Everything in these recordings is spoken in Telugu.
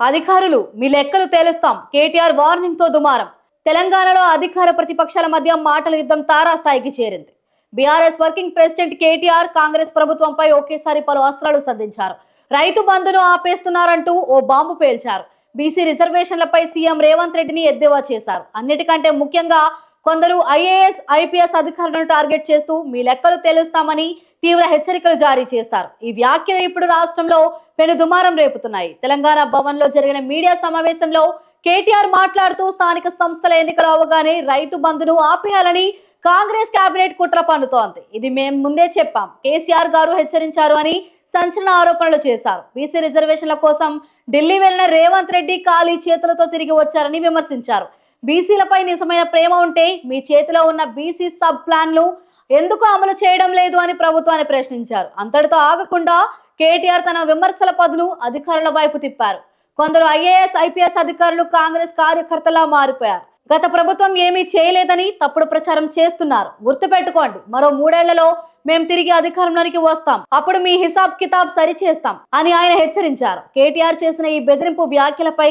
అధికారులు మీ లెక్కలు తేలుస్తాం. కేటీఆర్ వార్నింగ్తో దుమారం. తెలంగాణలో అధికార ప్రతిపక్షాల మధ్య మాటల యుద్ధం తారాస్థాయికి చేరింది. BRS working president KTR Congress ప్రభుత్వంపై ఒకేసారి పలు అస్త్రాలు సంధించారు. రైతు బంధును ఆపేస్తున్నారంటూ ఓ బాంబు పేల్చారు. బీసీ రిజర్వేషన్లపై సీఎం రేవంత్ రెడ్డిని ఎద్దేవా చేశారు. అన్నిటికంటే ముఖ్యంగా కొందరు ఐఏఎస్ ఐపీఎస్ అధికారులను టార్గెట్ చేస్తూ మీ లెక్కలు తెలుస్తామని తీవ్ర హెచ్చరికలు జారీ చేస్తారు. ఈ వ్యాఖ్యలు ఇప్పుడు రాష్ట్రంలో పెను దుమారం రేపుతున్నాయి. తెలంగాణ భవన్లో జరిగిన మీడియా సమావేశంలో కేటీఆర్ మాట్లాడుతూ స్థానిక సంస్థల ఎన్నికలు అవగానే రైతు బంధును ఆపేయాలని కాంగ్రెస్ కేబినెట్ కుట్ర పన్నుతోంది. ఇది మేము ముందే చెప్పాం. కేసీఆర్ గారు హెచ్చరించారు అని సంచలన ఆరోపణలు చేశారు. బీసీ రిజర్వేషన్ల కోసం ఢిల్లీ వెళ్ళిన రేవంత్ రెడ్డి ఖాళీ చేతులతో తిరిగి వచ్చారని విమర్శించారు. బీసీలపై నిజమైన ప్రేమ ఉంటే మీ చేతిలో ఉన్న బీసీ సబ్ ప్లాన్లు ఎందుకు అమలు చేయడం లేదు అని ప్రభుత్వాన్ని ప్రశ్నించారు. అంతటితో ఆగకుండా కేటీఆర్ తన విమర్శల పదును అధికారుల వైపు తిప్పారు. కొందరు ఐఏఎస్ ఐపీఎస్ అధికారులు కాంగ్రెస్ కార్యకర్తలా మారిపోయారు. గత ప్రభుత్వం ఏమీ చేయలేదని తప్పుడు ప్రచారం చేస్తున్నారు. గుర్తుపెట్టుకోండి మరో మూడేళ్ళలో మేము తిరిగి అధికారంలోనికి వస్తాం. అప్పుడు మీ హిసాబ్ కితాబ్ సరిచేస్తాం అని ఆయన హెచ్చరించారు. కేటీఆర్ చేసిన ఈ బెదిరింపు వ్యాఖ్యలపై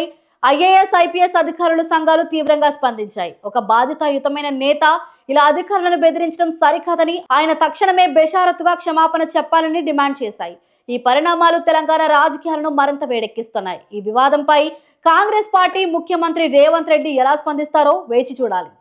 ఐఏఎస్ ఐపీఎస్ అధికారుల సంఘాలు తీవ్రంగా స్పందించాయి. ఒక బాధితాయుతమైన నేత ఇలా అధికారులను బెదిరించడం సరికాదని ఆయన తక్షణమే బెషారత్గా క్షమాపణ చెప్పాలని డిమాండ్ చేశాయి. ఈ పరిణామాలు తెలంగాణ రాజకీయాలను మరింత వేడెక్కిస్తున్నాయి. ఈ వివాదంపై కాంగ్రెస్ పార్టీ ముఖ్యమంత్రి రేవంత్ రెడ్డి ఎలా స్పందిస్తారో వేచి చూడాలి.